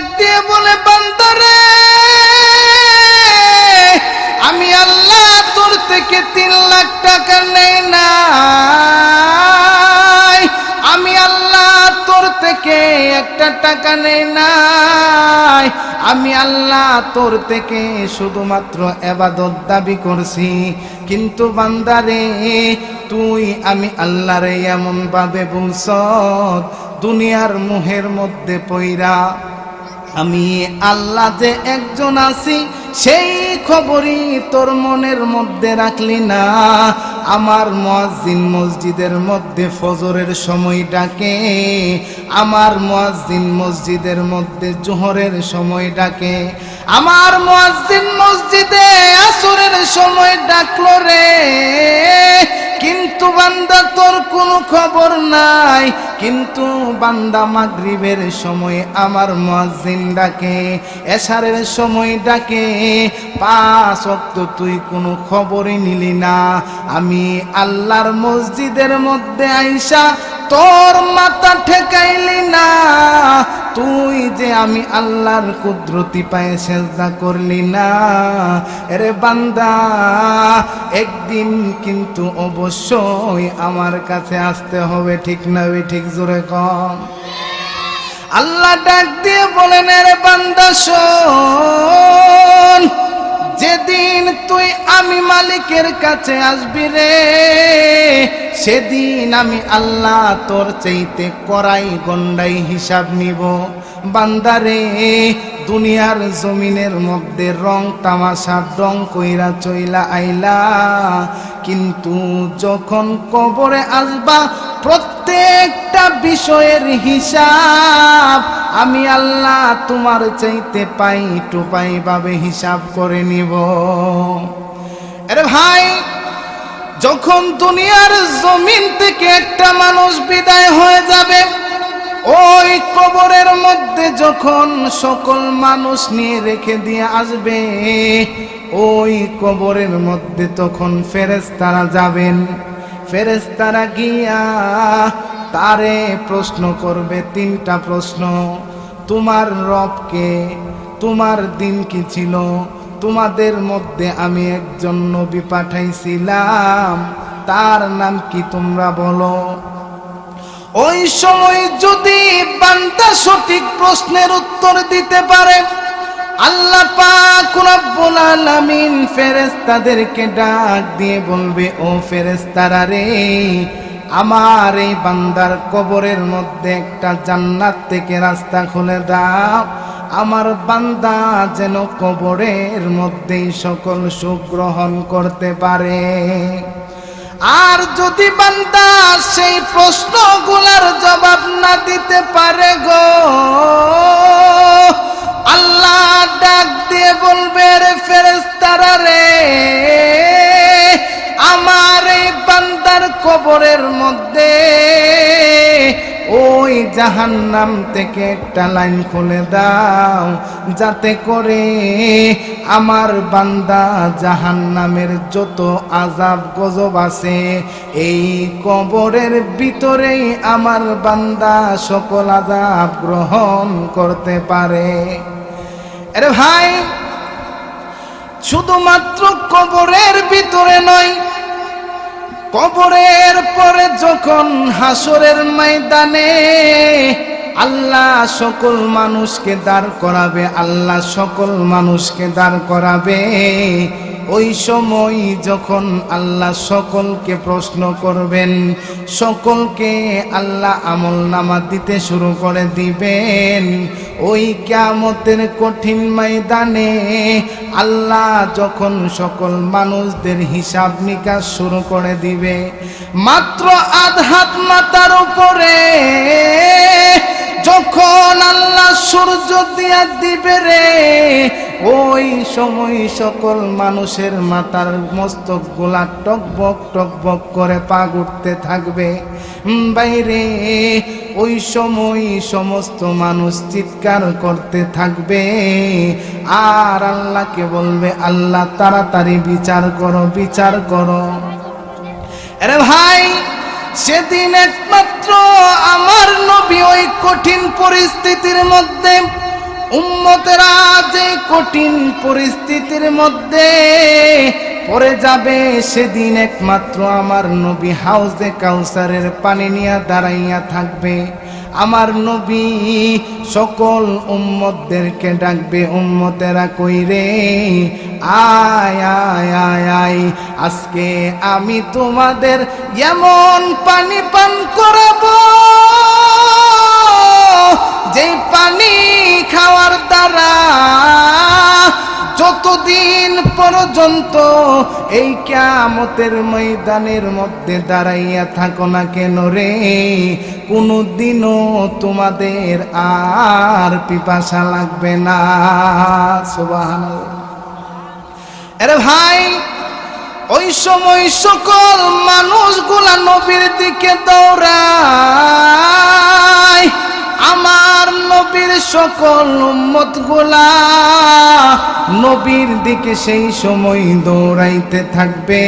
ডাক দিয়ে বলে, বান্দারে, আমি আল্লাহ তোর থেকে তিন লাখ টাকা নেই না আমি আল্লাহ তোর থেকে একটা টাকা নেই নাই। আমি আল্লাহ তোর থেকে শুধুমাত্র এবাদত দাবি করছি। কিন্তু বান্দারে, তুই আমি আল্লাহরে এমন ভাবে বলছ, দুনিয়ার মুহের মধ্যে পইরা আমি আল্লাহ যে একজন আছি, সেই খবরই তোর মনের মধ্যে রাখলি না। আমার মুয়াজ্জিন মসজিদের মধ্যে ফজরের সময় ডাকে, আমার মুয়াজ্জিন মসজিদের মধ্যে জোহরের সময় ডাকে। আমার মুয়াজ্জিন মসজিদে আসরের সময় ডাকলো রে কিন্তু বান্দা, তোর কোনো খবর নাই। কিন্তু বান্দা মাগরিবের সময় আমার মসজিদ ডাকে, এশারের সময় ডাকে, পাঁচ অক্ত তুই কোনো খবরই নিলি না। আমি আল্লাহর মসজিদের মধ্যে আইসা তোর মাথা ঠেকাইলি না। তুই যে আমি আল্লাহর কুদরতি পায়ে সেজদা করলি না। এরে বান্দা, একদিন কিন্তু অবশ্যই আমার কাছে আসতে হবে, ঠিক না ঠিক জোরে কম। আল্লাহ ডাক দিয়ে বলেন, এরে বান্দা, শোন। যেদিন তুই আমি মালিকের কাছে আসবি রে, সেদিন আমি আল্লাহ তোর চাইতে করাই গন্ডাই হিসাব নিব। বান্দারে দুনিয়ার জমিনের মধ্যে রং তামাশা রং কইরা চইলা আইলা। কিন্তু যখন কবরে আসবা প্রত্যেকটা বিষয়ের হিসাব, আমি আল্লাহ তোমার চাইতে পাই টুপাই ভাবে হিসাব করে নিব। আরে ভাই, যখন দুনিয়ার জমিন থেকে একটা মানুষ বিদায় হয়ে যাবে, ওই কবরের মধ্যে যখন সকল মানুষ নিয়ে রেখে দিয়ে আসবে, ওই কবরের মধ্যে তখন ফেরেশতারা যাবেন। ফেরেশতারা গিয়া তারে প্রশ্ন করবে তিনটা প্রশ্ন। তোমার রবকে তোমার দিন কি ছিল? তোমাদের মধ্যে আমি একজন নবী পাঠাইছিলাম। তার নাম কি তোমরা বলো? ওই সময় যদি বান্দা সঠিক প্রশ্নের উত্তর দিতে পারে, আল্লাহ পাক রব্বুল আলামিন ফেরেশতাদেরকে ডাক দিয়ে বলবে, ও ফেরেশতারা রে আমার এই বান্দার কবরের মধ্যে একটা জান্নাত থেকে রাস্তা খুলে দাও। আমার বান্দা যেন কবরের মধ্যেই সকল সুখ গ্রহণ করতে পারে। আর যদি বান্দা সেই প্রশ্নগুলার জবাব না দিতে পারে গো, আল্লাহ ডাক দিয়ে বলবে, রে ফেরেস্তারা রে আমার এই বান্দার কবরের মধ্যে ওই জাহান্নাম থেকে একটা লাইন খুলে দাও, যাতে করে আমার বান্দা জাহান্নামের যত আজাব গজব আছে, এই কবরের ভিতরেই আমার বান্দা সকল আজাব গ্রহণ করতে পারে। ভাই, শুধুমাত্র কবরের ভিতরে নয় কবরের পরে যখন হাসরের ময়দানে আল্লাহ সকল মানুষকে দাঁড় করাবে, আল্লাহ সকল মানুষকে দাঁড় করাবে ওই সময় যখন আল্লাহ সকলকে প্রশ্ন করবেন, সকলকে আল্লাহ আমল নামা দিতে শুরু করে দিবেন। ওই ক্যামতের কঠিন ময়দানে আল্লাহ যখন সকল মানুষদের হিসাব নিকাশ শুরু করে দিবে, মাত্র আধহাত মাতার উপরে যখন আল্লাহ সূর্য দিয়া দিবে রে, ওই সময় সকল মানুষের মাথার মস্তক গোলা টকবক টকবক করে পা উঠতে থাকবে। বাইরে ওই সময় সমস্ত মানুষ চিৎকার করতে থাকবে। আর আল্লাহকে বলবে, আল্লাহ, তাড়াতাড়ি বিচার করো বিচার করো। আরে ভাই সেদিন একমাত্র আমার নবী ওই কঠিন পরিস্থিতির মধ্যে, উম্মতেরা যে কঠিন পরিস্থিতির মধ্যে পরে যাবে, সেদিন একমাত্র আমার নবী হাউজে কাউসারের পানি নিয়ে দাঁড়াইয়া থাকবে। আমার নবী সকল উম্মতদেরকে ডাকবে, উম্মতেরা কইরে, আয় আয় আয় আয়, আজকে আমি তোমাদের এমন পানি পান করাবো যে পানি খাওয়ার দ্বারা যতদিন পর্যন্ত এই ময়দানের মধ্যে দাঁড়াইয়া থাকো না কেন রে? কোনোদিনও তোমাদের আর পিপাসা লাগবে না। সুবহানাল্লাহ। আরে ভাই, ওই সময় সকল মানুষগুলা নবীর দিকে দৌড়ায়। আমার নবীর সকল উম্মত গোলা নবীর দিকে সেই সময় দৌড়াইতে থাকবে।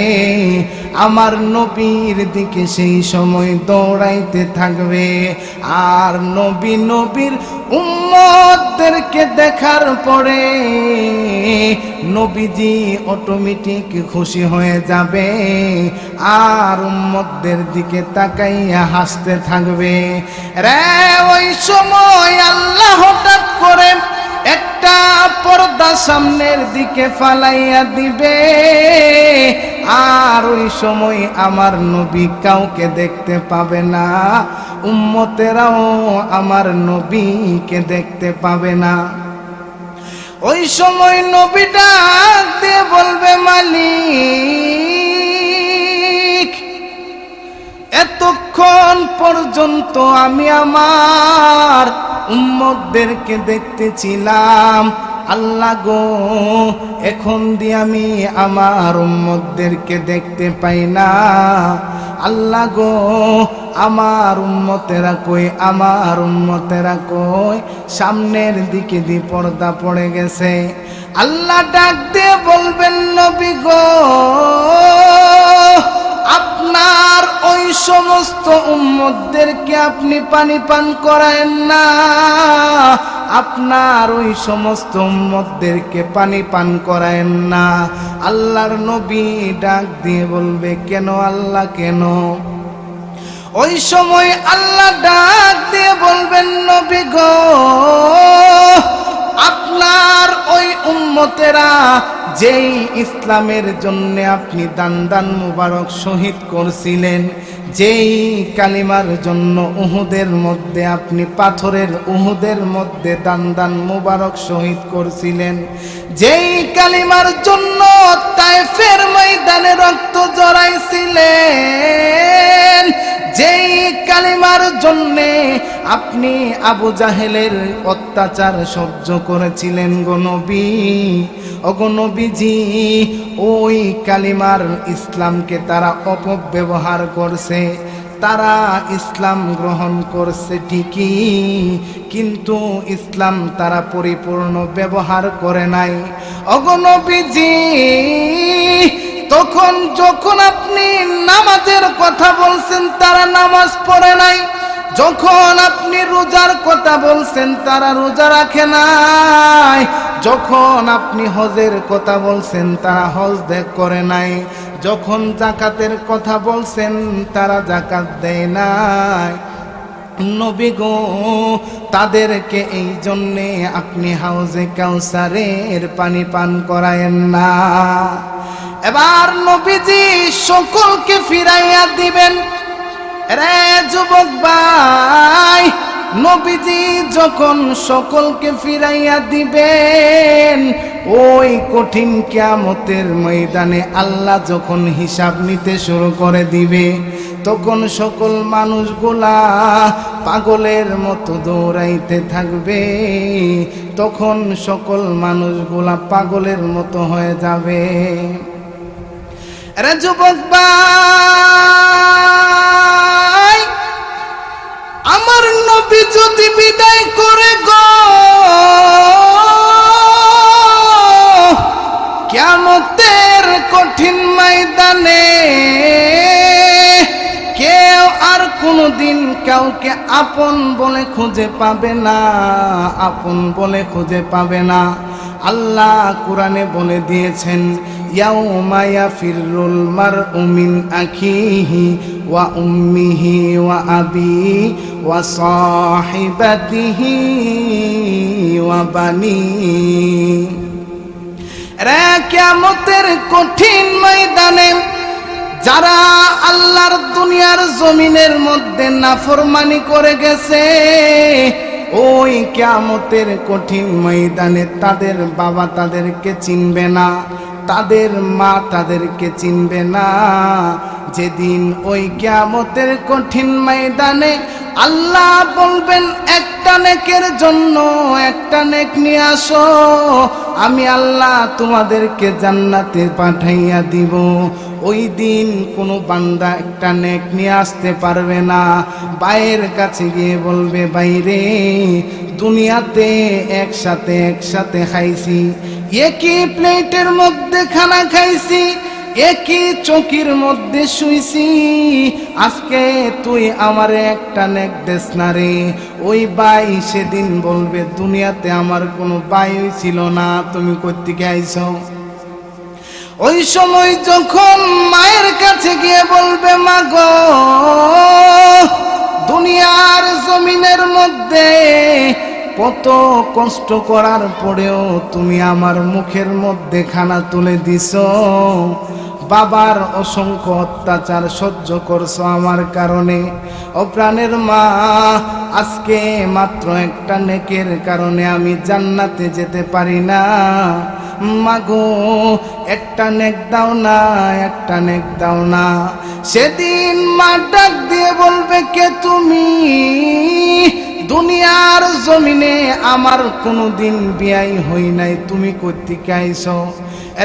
আমার নবীর দিকে সেই সময় দৌড়াইতে থাকবে। আর নবী নবীর উম্মতদেরকে দেখার পরে নবীজি অটোমেটিক খুশি হয়ে যাবে। আর উম্মতদের দিকে তাকাইয়া হাসতে থাকবে। রে, ওই সময় আল্লাহ হঠাৎ করে একটা পর্দা সামনের দিকে ফালাইয়া দিবে। আর ওই সময় আমার নবী কাউকে দেখতে পাবে না। উম্মতেরাও আমার নবীকে দেখতে পাবে না। ওই সময় নবী ডাক দিয়ে বলবে, মালিক এতক্ষণ পর্যন্ত আমি আমার উম্মতদেরকে দেখতেছিলাম? আল্লাহ গো, এখন দিয়ে আমি আমার উম্মতদেরকে দেখতে পাই না। আল্লাহ গো, আমার উম্মতেরা কই, আমার উম্মতেরা কই? সামনের দিকে দি পর্দা পড়ে গেছে। আল্লাহ ডাক দিয়ে বলবেন, নবী গো আপনার ওই সমস্ত উম্মতদেরকে আপনি পানি পান করায়েন না। আপনার ওই সমস্ত উম্মতদেরকে পানি পান করায়েন না। আল্লাহর নবী ডাক দিয়ে বলবে, কেন আল্লাহ, কেন? ওই সময় আল্লাহ ডাক দিয়ে বলবেন, নবী গো, আপনার ওই উম্মতেরা যেই ইসলামের জন্য আপনি দান দান মুবারক শহীদ করছিলেন, যেই কালিমার জন্য উহুদের মধ্যে আপনি পাথরের উহুদের মধ্যে দান দান মুবারক শহীদ করছিলেন, যেই কালিমার জন্য তাইফের ময়দানে রক্ত জড়াইছিলেন যেই কালিমার জন্যে আপনি আবু জাহেলের অত্যাচার সহ্য করেছিলেন গনবী অগনবীজি ওই কালিমার ইসলামকে তারা অপব্যবহার করছে, তারা ইসলাম গ্রহণ করছে ঠিকই, কিন্তু ইসলাম তারা পরিপূর্ণ ব্যবহার করে নাই। অগনবীজি তখন যখন আপনি নামাজের কথা বলছেন, তারা নামাজ পড়ে নাই। যখন আপনি রোজার কথা বলছেন, তারা রোজা রাখে নাই। যখন আপনি হজের কথা বলছেন, তারা হজ দেখ করে নাই। যখন জাকাতের কথা বলছেন, তারা জাকাত দেয় নাই। নবী গো, তাদেরকে এই জন্যে আপনি হাউজে কাউসারের পানি পান করায়েন না। এবার নবীজি সকলকে ফিরাইয়া দিবেন। রে যুবক ভাই, নবীজি যখন সকলকে ফিরাইয়া দিবেন, ওই কঠিন কিয়ামতের ময়দানে আল্লাহ যখন হিসাব নিতে শুরু করে দিবে, তখন সকল মানুষগুলা পাগলের মতো দৌড়াইতে থাকবে। তখন সকল মানুষগুলা পাগলের মতো হয়ে যাবে। রে যুবক ভাই, আমার নবী যদি বিদায় করে গো কেমতের কঠিন ময়দানে কেউ আর কোনোদিন কাউ কাউকে আপন বলে খুঁজে পাবে না, আপন বলে খুঁজে পাবে না। আল্লাহ কোরআনে বলে দিয়েছেন আখিহি ওয়া উম্মিহি ওয়া আবি ওয়া সাহিবাতিহি ওয়া বানি রে কিয়ামতের কঠিন ময়দানে যারা আল্লাহর দুনিয়ার জমিনের মধ্যে নাফরমানি করে গেছে, ওই কিয়ামতের কঠিন ময়দানে তাদের বাবা তাদেরকে চিনবে না। তাদের মা তাদেরকে চিনবে না। যেদিন ওই কিয়ামতের কঠিন ময়দানে আল্লাহ বলবেন, একটা নেকের জন্য একটা নেক নিয়ে আসো। আমি আল্লাহ তোমাদেরকে জান্নাতে পাঠাইয়া দিব। ওই দিন কোনো বান্দা একটা নেক নিয়ে আসতে পারবে না। বাইয়ের কাছে গিয়ে বলবে, বাইরে দুনিয়াতে একসাথে একসাথে খাইছি একই প্লেটের মধ্যে খানা খাইছি, একই চকির মধ্যে শুইছি। আজকে তুই আমার একটা নেক না ওই বাই সেদিন বলবে, দুনিয়াতে আমার কোনো বাই ছিল না, তুমি কোথেকে আইছো? ওই সময় যখন মায়ের কাছে গিয়ে বলবে, মা গো, দুনিয়ার জমিনের মধ্যে কত কষ্ট করার পরেও তুমি আমার মুখের মধ্যে খানা তুলে দিছ। বাবার অসংখ্য অত্যাচার সহ্য করছ আমার কারণে। অপ্রাণের মা, আজকে মাত্র একটা নেকের কারণে আমি জান্নাতে যেতে পারি না। মাগো একটা নেক দাও না, একটা নেক দাও না। সেদিন মা ডাক দিয়ে বলবে, কে তুমি? দুনিয়ার জমিনে আমার কোনোদিন বিয়াই হই নাই, তুমি কর্তিকে আইস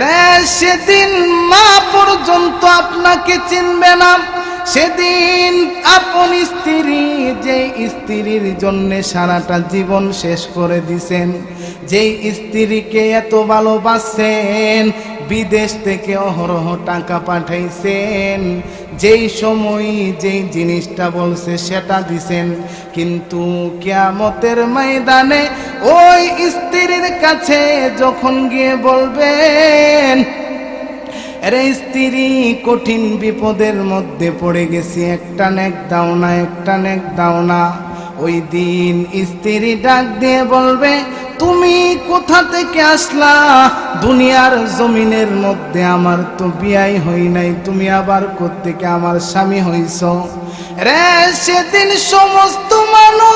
রে সেদিন মা পর্যন্ত আপনাকে চিনবে না। সেদিন আপন স্ত্রী যে স্ত্রীর জন্য সারাটা জীবন শেষ করে দিছেন, যেই স্ত্রীকে এত ভালোবাসেন বিদেশ থেকে অহরহ টাকা পাঠাইছেন। যেই সময় যেই জিনিসটা বলছে সেটা দিছেন। কিন্তু কিয়ামতের ময়দানে ওই স্ত্রীর কাছে যখন গিয়ে বলবেন, আরে স্ত্রী, কঠিন বিপদের মধ্যে পড়ে গেছি। একটা নেক দাও না, একটা নেক দাও না। ওই দিন স্ত্রী ডাক দিয়ে বলবে, তুমি কোথা থেকে আসলা? দুনিয়ার জমিনের মধ্যে আমার তো বিয়াই হই নাই, তুমি আবার কোত্থেকে আমার স্বামী হইছ? রে, সেদিন সমস্ত মানুষ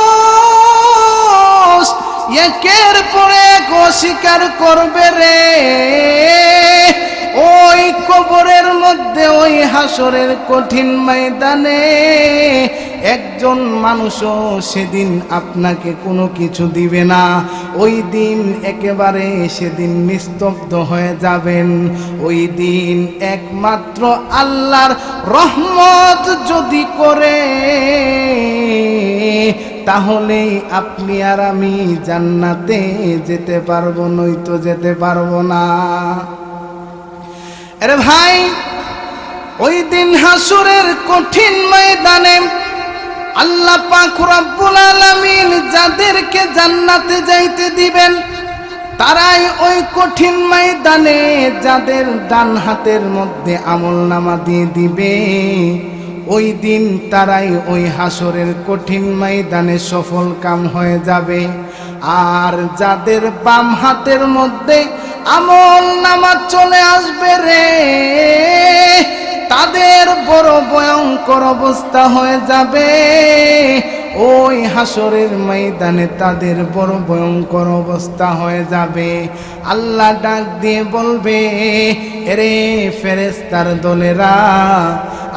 একের পরে এক অস্বীকার করবে রে। ওই কবরের মধ্যে, ওই হাসরের কঠিন ময়দানে একজন মানুষও সেদিন আপনাকে কোনো কিছু দিবে না। ওই দিন একেবারে সেদিন নিস্তব্ধ হয়ে যাবেন। ওই দিন একমাত্র আল্লাহর রহমত যদি করে তাহলে আপনি আর আমি জান্নাতে যেতে পারব, নয়তো যেতে পারব না। আরে ভাই, ওই দিন হাসুরের কঠিন ময়দানে আল্লাহ পাক রব্বুল আলামিন যাদেরকে জান্নাতে যাইতে দিবেন, তারাই ওই কঠিন ময়দানে যাদের ডান হাতের মধ্যে আমল নামা দিয়ে দিবে। ওই দিন তারাই ওই হাসরের কঠিন ময়দানে সফল কাম হয়ে যাবে। আর যাদের বাম হাতের মধ্যে আমল নামাজ চলে আসবে রে। তাদের বড় ভয়ঙ্কর অবস্থা হয়ে যাবে। ওই হাসরের ময়দানে তাদের বড় ভয়ঙ্কর অবস্থা হয়ে যাবে। আল্লাহ ডাক দিয়ে বলবে, এরে ফেরেস্তার দলেরা,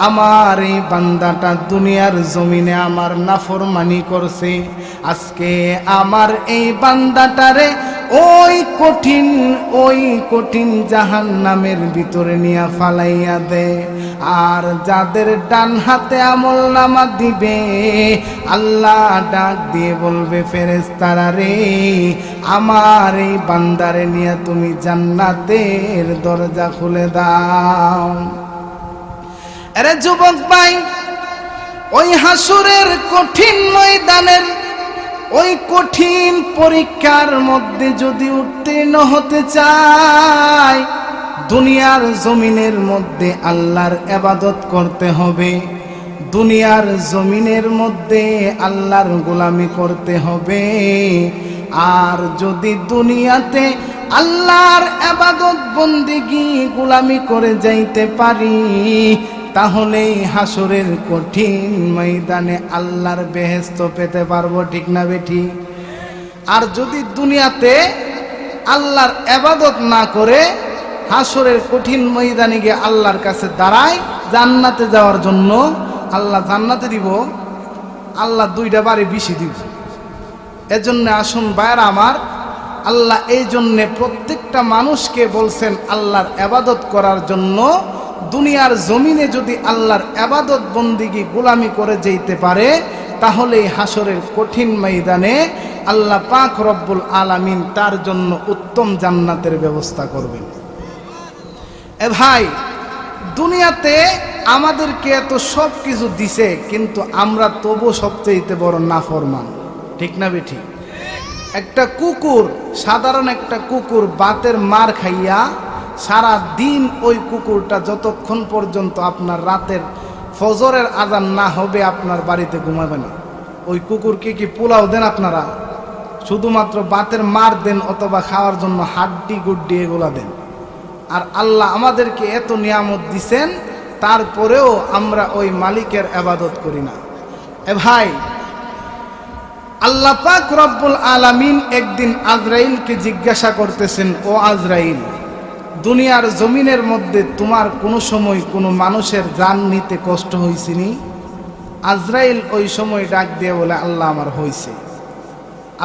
আমার এই বান্দাটা দুনিয়ার জমিনে আমার নাফরমানি করছে। আজকে আমার এই বান্দাটারে ওই কঠিন ওই কঠিন জাহান নামের ভিতরে নিয়ে ফালাইয়া দে আর যাদের ডান হাতে আমল নামা দিবে, আল্লাহ ডাক দিয়ে বলবে ফেরেস তারা রে, আমার এই বান্দারে নিয়ে তুমি জান্নাতের দরজা খুলে দাও। আরে যুবক ভাই, ওই হাসুরের কঠিন ময়দানের, ওই কঠিন পরীক্ষার মধ্যে যদি উত্তীর্ণ হতে চায় দুনিয়ার জমিনের মধ্যে আল্লাহর এবাদত করতে হবে। দুনিয়ার জমিনের মধ্যে আল্লাহর গোলামি করতে হবে। আর যদি দুনিয়াতে আল্লাহর এবাদত বন্দিগি, গোলামি করে যাইতে পারি তাহলেই হাসরের কঠিন ময়দানে আল্লাহর বেহেস্ত পেতে পারব, ঠিক না বেঠি? আর যদি দুনিয়াতে আল্লাহর এবাদত না করে হাসরের কঠিন ময়দানে গিয়ে আল্লাহর কাছে দাঁড়ায়, জান্নাতে যাওয়ার জন্য আল্লাহ জান্নাতে দিব, আল্লাহ দুইটা বাড়ি বেশি দিব। এজন্য আসুন বায়রা আমার, আল্লাহ এই জন্যে প্রত্যেকটা মানুষকে বলছেন আল্লাহর এবাদত করার জন্য, দুনিয়ার জমিনে যদি আল্লাহর এবাদত বন্দিগি গোলামি করে যেতে পারে, তাহলে এই হাসরের কঠিন ময়দানে আল্লাহ পাক রব্বুল আলামিন তার জন্য উত্তম জান্নাতের ব্যবস্থা করবেন। এ ভাই, দুনিয়াতে আমাদেরকে এত সব কিছু দিছে, কিন্তু আমরা তবু সবচেয়ে বড় নাফরমান। ঠিক না বেঠি? একটা কুকুর, সাধারণ একটা কুকুর বাতের মার খাইয়া সারা দিন ওই কুকুরটা যতক্ষণ পর্যন্ত আপনার রাতের ফজরের আজান না হবে, আপনার বাড়িতে ঘুমাবে না। ওই কুকুরকে কি পোলাও দেন আপনারা? শুধুমাত্র বাতের মার দেন অথবা খাওয়ার জন্য হাড্ডি গুড্ডি এগুলা দেন। আর আল্লাহ আমাদেরকে এত নিয়ামত দিছেন, তারপরেও আমরা ওই মালিকের আবাদত করি না। এ ভাই, আল্লাহ পাক রব্বুল আলামিন একদিন আজরাইলকে জিজ্ঞাসা করতেছেন, ও আজরাইল, দুনিয়ার জমিনের মধ্যে তোমার কোনো সময় কোনো মানুষের জান নিতে কষ্ট হয়েছিনি আজরাইল ওই সময় ডাক দিয়ে বলে, আল্লাহ আমার হয়েছে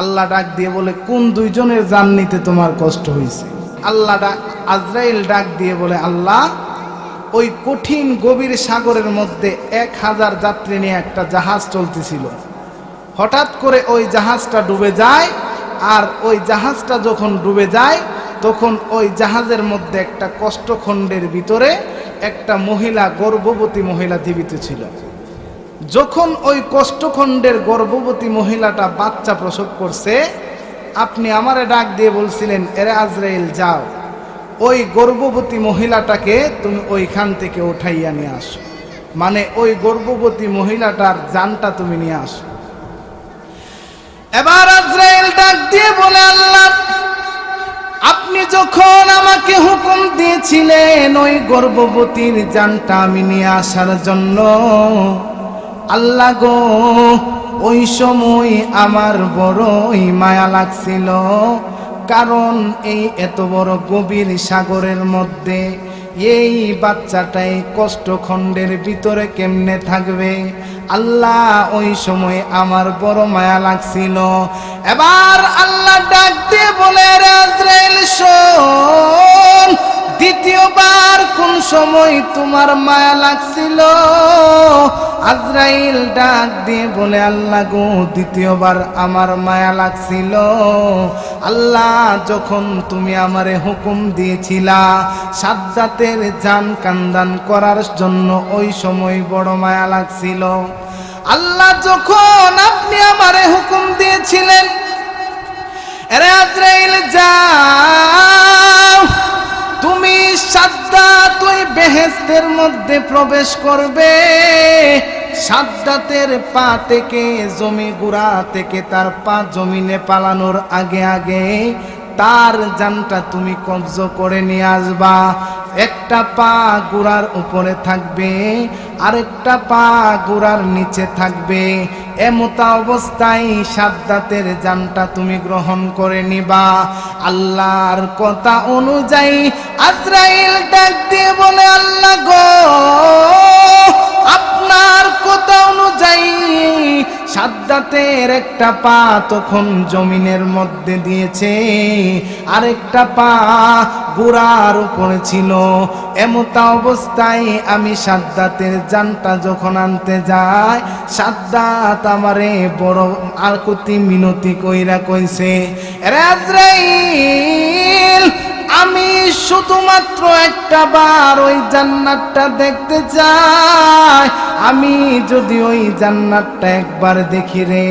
আল্লাহ ডাক দিয়ে বলে, কোন দুইজনের জান নিতে তোমার কষ্ট হয়েছে আল্লাহ ডাক আজরাইল ডাক দিয়ে বলে, আল্লাহ, ওই কঠিন গভীর সাগরের মধ্যে এক হাজার যাত্রী নিয়ে একটা জাহাজ চলতেছিল। হঠাৎ করে ওই জাহাজটা ডুবে যায়, আর ওই জাহাজটা যখন ডুবে যায়, তখন ওই জাহাজের মধ্যে একটা কষ্টখণ্ডের ভিতরে একটা মহিলা, গর্ভবতী মহিলা জীবিত ছিল। যখন ওই কষ্টখণ্ডের গর্ভবতী মহিলাটা বাচ্চা প্রসব করছে আপনি আমারে ডাক দিয়ে বলছিলেন, এরে আজরাইল, যাও। ওই গর্ভবতী মহিলাটাকে তুমি ওইখান থেকে উঠাইয়া নিয়ে আসো। মানে ওই গর্ভবতী মহিলাটার জানটা তুমি নিয়ে আসো। এবার আজরাইল ডাক দিয়ে বলে, আল্লাহ, আপনি যখন আমাকে হুকুম দিয়েছিলেন ওই গর্ভবতীর জানটা আমি নিয়ে আসার জন্য, আল্লাহ গো ওই সময় আমার বড়ই মায়া লাগছিল। কারণ এই এত বড় গভীর সাগরের মধ্যে এই বাচ্চাটাই কষ্টখণ্ডের ভিতরে কেমনে থাকবে? আল্লাহ ওই সময় আমার বড় মায়া লাগছিল। এবার আল্লাহ ডাক দিয়ে বলে রাজরেল শোন দ্বিতীয়বার কোন সময় তোমার মায়া লাগছিল? আজরাইল ডাক দিয়ে বলে, আল্লাহ গো, দ্বিতীয়বার আমার মায়া লাগছিল। আল্লাহ, যখন তুমি আমারে হুকুম দিয়েছিলা সাদ্দাতের জান কান্দান করার জন্য ওই সময় বড় মায়া লাগছিল। আল্লাহ, যখন আপনি আমারে হুকুম দিয়েছিলেন বেহেস্তের মধ্যে প্রবেশ করবে। সাদ্দাতের পা থেকে, জমি গুড়া থেকে, তার পা জমিনে পালানোর আগে আগে তার জানটা তুমি কবজ করে নিয়ে আসবা। একটা পা গুড়ার উপরে থাকবে, আরেকটা পা গুড়ার নিচে থাকবে। এমতা অবস্থায় সাদ্দাতের জানটা তুমি গ্রহণ করে নিবা। আল্লাহর কথা অনুযায়ী আজরাইল ডাক দিয়ে বলে, আল্লাহ গো, আপনার কথা অনুযায়ী সাদ্দাতের একটা পা তখন জমিনের মধ্যে দিয়েছে। আরেকটা পা গোড়ার উপরে ছিল। এমতা অবস্থায় আমি সাদ্দাতের জানটা যখন আনতে যাই, সাদ্দাত আমারে বড় আর কতি মিনতি কইরা কইছে রে আজরাইল! আমি শুধুমাত্র একটা বার ওই জান্নাতটা দেখতে চাই। আমি যদি ওই জান্নাতটা একবার দেখি রে,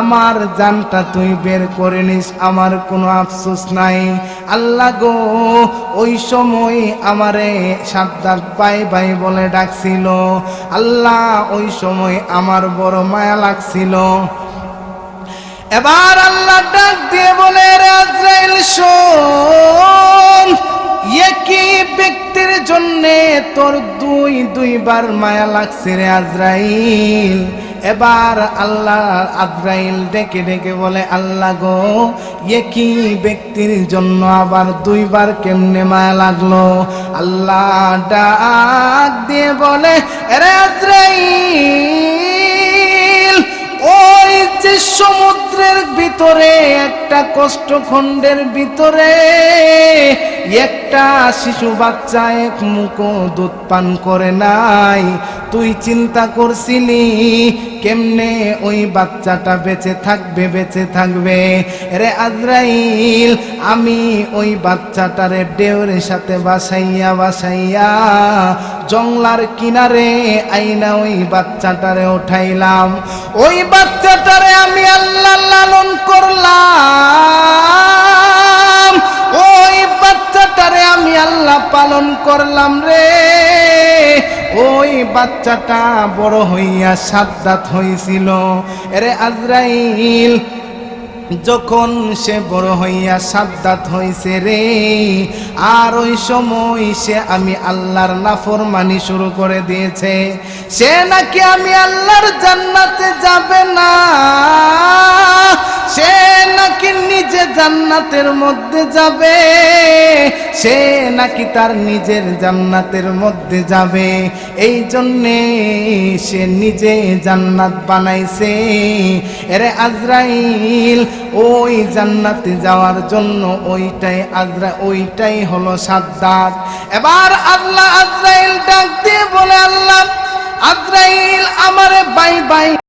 আমার জানটা তুই বের করে নিস, আমার কোনো আফসোস নাই। আল্লাহ গো, ওই সময় আমারে সাদ্দাত পাই ভাই বলে ডাকছিল। আল্লাহ, ওই সময় আমার বড় মায়া লাগছিল। এবার আল্লাহ ডাক দিয়ে বলে আজরাইল, শোন, একই ব্যক্তির জন্যে তোর দুই, দুইবার মায়া লাগছে রে আজরাইল। এবার আল্লাহ আজরাইল ডেকে ডেকে বলে, আল্লাহ গো, একই ব্যক্তির জন্য আবার দুইবার কেমনে মায়া লাগল? আল্লাহ ডাক দিয়ে বলে, রে আজরাইল যে সমুদ্রের ভিতরে, একটা কষ্টখণ্ডের ভিতরে, একটা শিশু বাচ্চা এক মুখো দুধ পান করে নাই। তুই চিন্তা করছিলি, কেমনে ওই বাচ্চাটা বেঁচে থাকবে বেঁচে থাকবে? রে আজরাইল, আমি ওই বাচ্চাটারে ডেউরের সাথে বাসাইয়া বাসাইয়া জংলার কিনারে আইনা ওই বাচ্চাটারে উঠাইলাম। ওই বাচ্চাটারে আমি আল্লাহ লালন করলাম। ওই বাচ্চাটারে আমি আল্লাহ পালন করলাম রে। ওই বাচ্চাটা বড় হইয়া সাদ্দাত হইছিল। এরে আজরাইল যখন সে বড় হইয়া সাদ্দাত হইছে রে, আর ওই সময় সে আমি আল্লাহর নাফরমানি শুরু করে দিয়েছে। সে নাকি আমি আল্লাহর জান্নাতে যাবে না। সে নাকি নিজে জান্নাতের মধ্যে যাবে? সে নাকি তার নিজের জান্নাতের মধ্যে যাবে? এই জন্যে সে নিজে জান্নাত বানাইছে। এরে আজরাইল, ওই জান্নাতে যাওয়ার জন্য ওইটাই আজরা, ওইটাই হলো সাদ্দাত। এবার আল্লাহ আজরাইল ডাক দিয়ে বলে, আল্লাহ আজরাইল আমারে বাই বাই